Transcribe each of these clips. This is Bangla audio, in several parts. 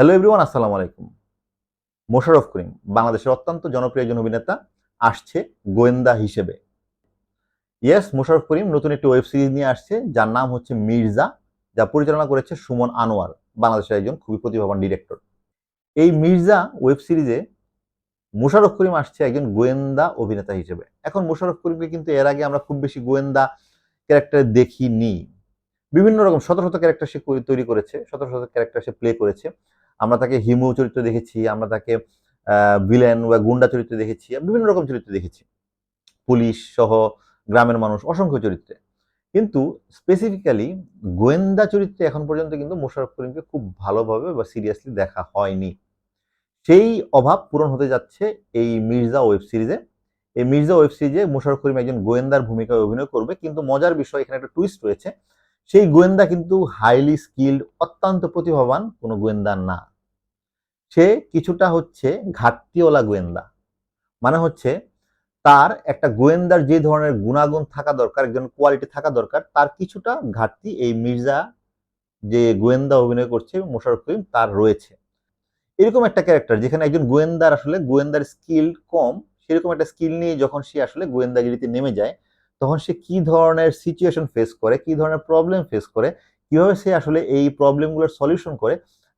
হ্যালো এভরিওয়ান আসসালামু আলাইকুম। মোশাররফ করিম, বাংলাদেশের অত্যন্ত জনপ্রিয় একজন অভিনেতা, আসছে গোয়েন্দা হিসেবে। ইয়েস মোশাররফ করিম নতুন একটি ওয়েব সিরিজ নিয়ে আসছে, যার নাম হচ্ছে মির্জা, যা পরিচালনা করেছে সুমন আনোয়ার, বাংলাদেশের একজন খুবই প্রতিভাবান ডিরেক্টর এই মির্জা ওয়েব সিরিজে মোশাররফ করিম আসছে একজন গোয়েন্দা অভিনেতা হিসেবে। এখন মোশাররফ করিমকে কিন্তু এর আগে আমরা খুব বেশি গোয়েন্দা ক্যারেক্টার দেখিনি। বিভিন্ন রকম শত শত ক্যারেক্টার সে তৈরি করেছে, শত শত ক্যারেক্টার সে প্লে করেছে। আমরা তাকে হিমু চরিত্র দেখেছি, আমরা তাকে ভিলেন বা গুন্ডা চরিত্রে দেখেছি বিভিন্ন রকম চরিত্রে দেখেছি। পুলিশ সহ গ্রামের মানুষ, অসংখ্য চরিত্রে। কিন্তু স্পেসিফিক্যালি গোয়েন্দা চরিত্রে এখন পর্যন্ত কিন্তু মোশাররফ করিমকে খুব ভালোভাবে বা সিরিয়াসলি দেখা হয়নি। সেই অভাব পূরণ হতে যাচ্ছে এই মির্জা ওয়েব সিরিজে এই মির্জা ওয়েব সিরিজে মোশাররফ করিম একজন গোয়েন্দার ভূমিকায় অভিনয় করবে, কিন্তু মজার বিষয়, এখানে একটা টুইস্ট রয়েছে। সেই গোয়েন্দা কিন্তু হাইলি স্কিল্ড অত্যন্ত প্রতিভাবান কোনো গোয়েন্দা না। সে কিছুটা হচ্ছে ঘাটতিওয়ালা গোয়েন্দা। মানে হচ্ছে তার একটা গোয়েন্দার যে ধরনের গুণাগুণ থাকা দরকার, একজন কোয়ালিটি থাকা দরকার, তার কিছুটা ঘাটতি এই মির্জা যে গোয়েন্দা অভিনয় করছে, মোশাররফ করিম, তার রয়েছে। এরকম একটা ক্যারেক্টার যেখানে একজন গোয়েন্দার আসলে গোয়েন্দার স্কিল কম, সেরকম একটা স্কিল নিয়ে যখন সে আসলে গোয়েন্দাগিরিতে নেমে যায় তখন সে কি ধরনের সিচুয়েশন ফেস করে, কি ধরনের প্রবলেম ফেস করে, কীভাবে সে আসলে এই প্রবলেমগুলোর সলিউশন করে,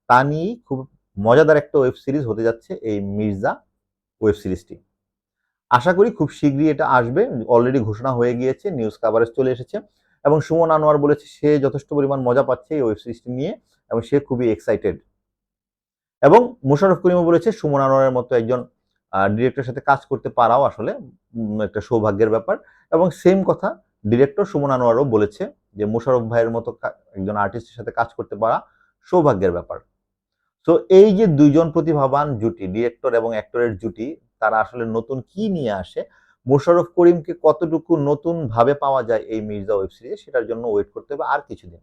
তা নিয়েই খুব মজাদার একটা ওয়েব সিরিজ হতে যাচ্ছে এই মির্জা ওয়েব সিরিজটি আশা করি খুব শীঘ্রই এটা আসবে অলরেডি ঘোষণা হয়ে গিয়েছে নিউজ কাভারেজ চলে এসেছে এবং সুমন আনোয়ার বলেছে সে যথেষ্ট পরিমাণ মজা পাচ্ছে এই ওয়েব সিরিজটি নিয়ে এবং সে খুবই এক্সাইটেড এবং মোশাররফ করিমও বলেছে সুমন আনোয়ারের মতো একজন ডিরেক্টরের সাথে কাজ করতে পারাও আসলে একটা সৌভাগ্যের ব্যাপার। এবং সেম কথা ডিরেক্টর সুমন আনোয়ারও বলেছে যে মোশাররফ ভাইয়ের মতো একজন আর্টিস্টের সাথে কাজ করতে পারা সৌভাগ্যের ব্যাপার। তো এই যে দুইজন প্রতিভাবান জুটি ডিরেক্টর এবং অ্যাক্টরের জুটি, তারা আসলে নতুন কি নিয়ে আসে মোশাররফ করিমকে কতটুকু নতুন ভাবে পাওয়া যায় এই মির্জা ওয়েব সিরিজে, সেটার জন্য ওয়েট করতে হবে আর কিছুদিন।